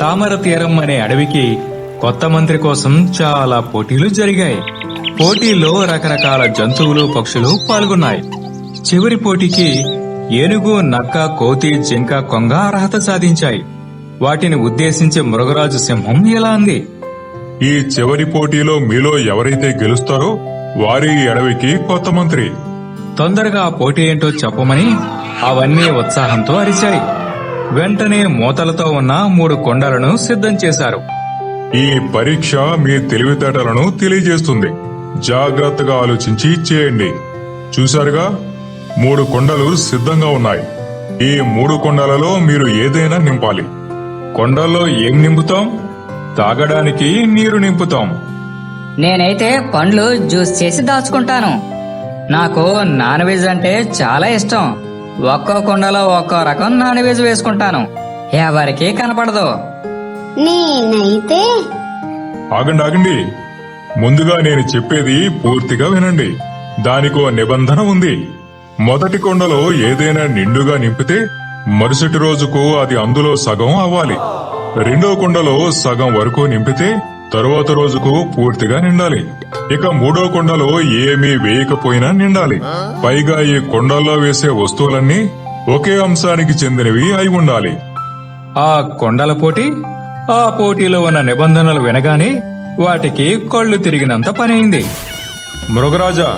తామర తీరం అనే అడవికి కొత్త మంత్రి కోసం చాలా పోటీలు జరిగాయి. పోటీల్లో రకరకాల జంతువులు పక్షులు పాల్గొన్నాయి. చివరి పోటీకి ఏనుగు నక్క కోతి జింక కొంగ అర్హత సాధించాయి. వాటిని ఉద్దేశించి మృగరాజు సింహం ఇలా అంది ఈ చివరి పోటీలో మీలో ఎవరైతే గెలుస్తారో వారి అడవికి కొత్త మంత్రి. తొందరగా ఆ పోటీ ఏంటో చెప్పమని అవన్నీ ఉత్సాహంతో అరిచాయి. వెంటనే మూతలతో ఉన్న మూడు కొండలను సిద్ధం చేశారు. ఈ పరీక్ష మీ తెలివితేటలను తెలియజేస్తుంది. జాగ్రత్తగా ఆలోచించి చేయండి. చూశారుగా? మూడు కొండలు సిద్ధంగా ఉన్నాయి. ఈ మూడు కొండలలో మీరు ఏదైనా నింపాలి. కొండల్లో ఏం నింపుతాం? తాగడానికి నీరు నింపుతాం. నేనైతే పండ్లు జ్యూస్ చేసి దాచుకుంటాను. నాకు నాన్ వెజ్ అంటే చాలా ఇష్టం. ఒక్కో కుండలో ఒక్కో రకం నాన్ వెజ్ వేసుకుంటాను. ఎవరికీ కనపడదు. నేనైతే ఆగండి ఆగండి. ముందుగా నేను చెప్పేది పూర్తిగా వినండి. దానికో నిబంధన ఉంది. మొదటి కొండలో ఏదైనా నిండుగా నింపితే మరుసటి రోజుకు అది అందులో సగం అవ్వాలి. రెండో కొండలో సగం వరకు నింపితే తరువాత రోజుకు పూర్తిగా నిండాలి. ఇక మూడో కొండలో ఏమీ వేయకపోయినా నిండాలి. పైగా ఈ కొండల్లో వేసే వస్తువులన్నీ ఒకే అంశానికి చెందినవి అయి ఉండాలి. ఆ కొండల పోటీ ఆ పోటీలో ఉన్న నిబంధనలు వినగానే వాటికి కళ్ళు తిరిగినంత పనైంది. మృగరాజా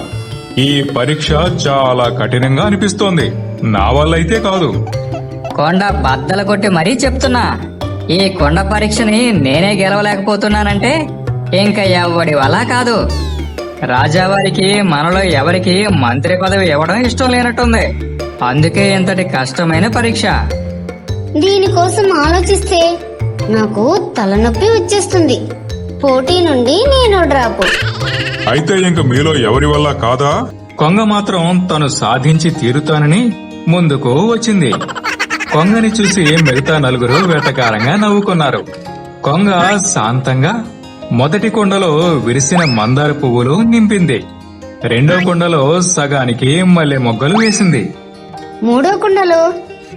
ఈ పరీక్ష చాలా కఠినంగా అనిపిస్తోంది. నా వల్లైతే కాదు. కొండ బద్దలు కొట్టి మరీ చెప్తున్నా. ఈ కొండ పరీక్షని నేనే గెలవలేకపోతున్నానంటే ఇంకా ఎవడి వల్ల కాదు. రాజావారికి మనలో ఎవరికి మంత్రి పదవి ఇవ్వడం ఇష్టం లేనట్టుంది. అందుకే ఇంతటి కష్టమైన పరీక్ష. దీనికోసం ఆలోచిస్తే నాకు తలనొప్పి వచ్చేస్తుంది. పోటీ నుండి నేను డ్రాపు. అయితే ఇంక మీలో ఎవరి వల్ల కాదా? కొంగ మాత్రం తను సాధించి తీరుతానని ముందుకు వచ్చింది. కొంగని చూసి మిగతా నలుగురు వెటకారంగా నవ్వుకున్నారు. కొంగ శాంతంగా మొదటి కొండలో విరిసిన మందార పువ్వులు నింపింది. రెండో కొండలో సగానికి మల్లె మొగ్గలు వేసింది. మూడో కుండలో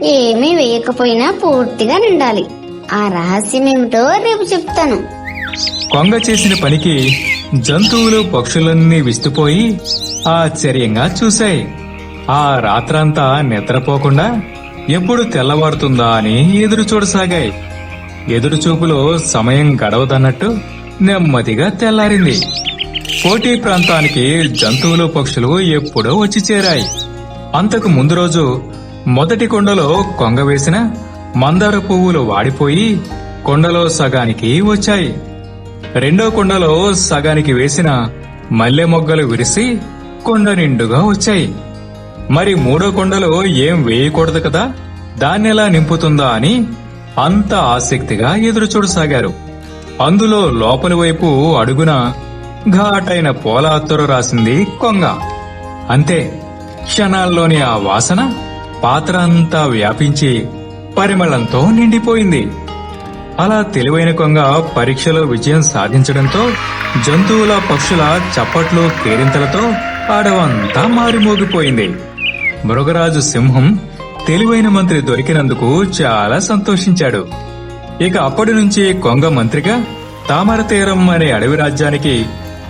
ఏమీ వేయకపోయినా పూర్తిగా నిండాలి. ఆ రహస్యం ఏమిటో రేపు చెప్తాను. కొంగ చేసిన పనికి జంతువులు పక్షులన్నీ విస్తుపోయి ఆశ్చర్యంగా చూశాయి. ఆ రాత్రంతా నిద్రపోకుండా ఎప్పుడు తెల్లవారుతుందా అని ఎదురు చూడసాగాయి. ఎదురుచూపులో సమయం గడవదన్నట్టు నెమ్మదిగా తెల్లారింది. పోటీ ప్రాంతానికి జంతువులు పక్షులు ఎప్పుడో వచ్చి చేరాయి. అంతకు ముందు రోజు మొదటి కొండలో కొంగ వేసిన మందార పువ్వులు వాడిపోయి కొండలో సగానికి వచ్చాయి. రెండో కొండలో సగానికి వేసిన మల్లె మొగ్గలు విరిసి కొండ నిండుగా వచ్చాయి. మరి మూడో కొండలో ఏం వేయకూడదు కదా? దాన్నెలా నింపుతుందా అని అంత ఆసక్తిగా ఎదురుచూడసాగారు అందులో లోపలి వైపు అడుగున ఘాటైన పోల రాసింది కొంగ. అంతే క్షణాల్లోని ఆ వాసన పాత్ర అంతా వ్యాపించి పరిమళంతో నిండిపోయింది. అలా తెలివైన కొంగ పరీక్షలో విజయం సాధించడంతో జంతువుల పక్షుల చప్పట్లు కేరింతలతో అడవంతా మారిమోగిపోయింది. మృగరాజు సింహం తెలివైన మంత్రి దొరికినందుకు చాలా సంతోషించాడు. ఇక అప్పటి నుంచి కొంగ మంత్రిగా తామర తీరం అనే అడవి రాజ్యానికి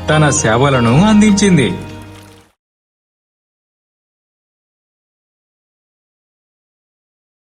తన సేవలను అందించింది.